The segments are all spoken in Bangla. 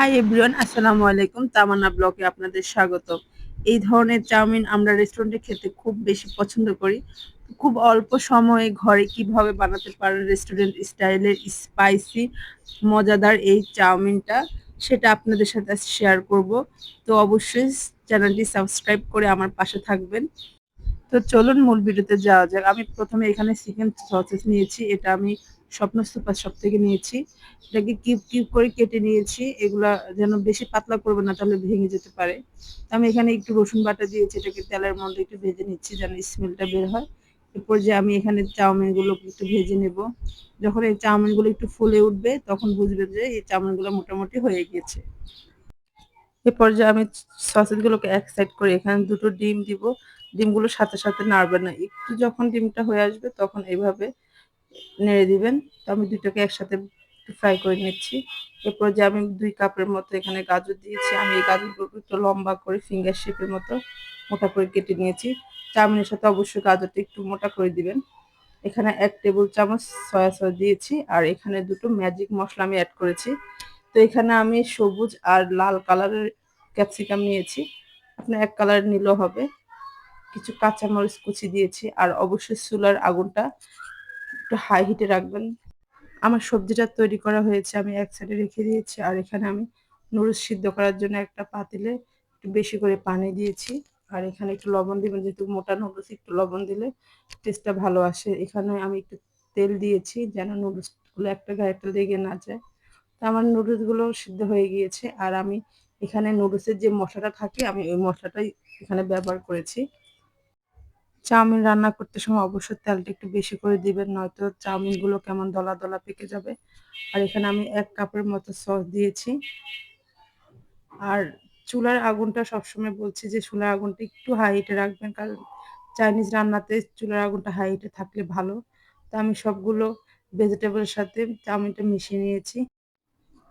হাই এভরিওয়ান আসসালামু আলাইকুম তামান্না ব্লকে আপনাদের স্বাগত এই ধরনের চাউমিন আমরা রেস্টুরেন্টে খেতে খুব বেশি পছন্দ করি। খুব অল্প সময়ে ঘরে কীভাবে বানাতে পারেন রেস্টুরেন্ট স্টাইলের স্পাইসি মজাদার এই চাউমিনটা, সেটা আপনাদের সাথে শেয়ার করব। তো অবশ্যই চ্যানেলটি সাবস্ক্রাইব করে আমার পাশে থাকবেন। তো চলুন মূল ভিডিওতে যাওয়া যাক। আমি প্রথমে এখানে চিকেন সসেস নিয়েছি, এটা আমি স্বপ্ন সুপার শপ থেকে নিয়েছি। এটাকে কিউব কিউব করে কেটে নিয়েছি, এগুলা যেন বেশি পাতলা করবে না, তাহলে ভেঙে যেতে পারে। আমি এখানে একটু রসুন বাটা দিয়েছি, এটাকে তেলের মধ্যে একটু ভেজে নিচ্ছি যেন স্মেলটা বের হয়। এরপর যে আমি এখানে চাউমিনগুলো একটু ভেজে নেব। যখন এই চাউমিনগুলো একটু ফুলে উঠবে, তখন বুঝবে যে এই চাউমিনগুলো মোটামুটি হয়ে গেছে এরপর যে আমি সসেসগুলোকে এক সাইড করে এখানে দুটো ডিম দিব। ডিমগুলো সাথে সাথে নাড়বে না। একটু যখন ডিমটা হয়ে আসবে তখন এইভাবে নেড়ে দিবেন। তো আমি দুটোকে একসাথে ফ্রাই করে নিচ্ছি। এরপর যে আমি দুই কাপের মতো এখানে গাজর দিয়েছি, আমি এই গাজরগুলো একটু লম্বা করে ফিঙ্গার শেপের মতো মোটা করে কেটে নিয়েছি। চাউমিনের সাথে অবশ্যই গাজরটা একটু মোটা করে দিবেন। এখানে এক টেবিল চামচ সয়া সস দিয়েছি আর এখানে দুটো ম্যাজিক মশলা আমি অ্যাড করেছি। তো এখানে আমি সবুজ আর লাল কালারের ক্যাপসিকাম নিয়েছি। আপনার এক কালার নিলেও হবে। কিছু কাঁচামরিচ কুচি দিয়েছি আর অবশ্যই চুলার আগুনটা একটু হাই হিটে রাখবেন। আমার সবজিটা তৈরি করা হয়েছে, আমি এক সাইডে রেখে দিয়েছি আর এখানে আমি নুডলস সিদ্ধ করার জন্য একটা পাতিলে একটু বেশি করে পানি দিয়েছি। আর এখানে একটু লবণ দিবেন, যেহেতু মোটা নুডলস, একটু লবণ দিলে টেস্টটা ভালো আসে। এখানে আমি একটু তেল দিয়েছি যেন নুডলসগুলো একটা গায়ে একটা লেগে না যায়। তো আমার নুডলসগুলো সিদ্ধ হয়ে গিয়েছে আর আমি এখানে নুডলসের যে মশলাটা থাকে, আমি ওই মশলাটাই এখানে ব্যবহার করেছি। চাউমিন রান্না করতে সময় অবশ্যই তেলটা একটু বেশি করে দিবেন, নয়তো চাউমিনগুলো কেমন দলা দলা পেকে যাবে। আর এখানে আমি এক কাপের মতো সস দিয়েছি। আর চুলার আগুনটা সবসময় বলছি যে চুলার আগুনটা একটু হাই হিটে রাখবেন, কারণ চাইনিজ রান্নাতে চুলার আগুনটা হাই হিটে থাকলে ভালো। তো আমি সবগুলো ভেজিটেবলের সাথে চাউমিনটা মিশিয়ে নিয়েছি।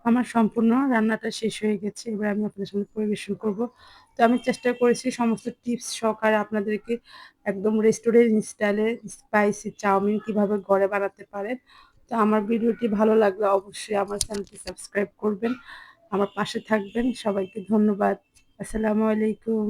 আমার সম্পূর্ণ রান্নাটা শেষ হয়ে গেছে। এবার আমি আপনাদের সামনে পরিবেশন করব। তো আমি চেষ্টা করেছি সমস্ত টিপস সহকারে আপনাদেরকে একদম রেস্টুরেন্ট স্টাইলে স্পাইসি চাউমিন কীভাবে ঘরে বানাতে পারেন। তো আমার ভিডিওটি ভালো লাগলে অবশ্যই আমার চ্যানেলটি সাবস্ক্রাইব করবেন। আমার পাশে থাকবেন। সবাইকে ধন্যবাদ। আসসালামু আলাইকুম।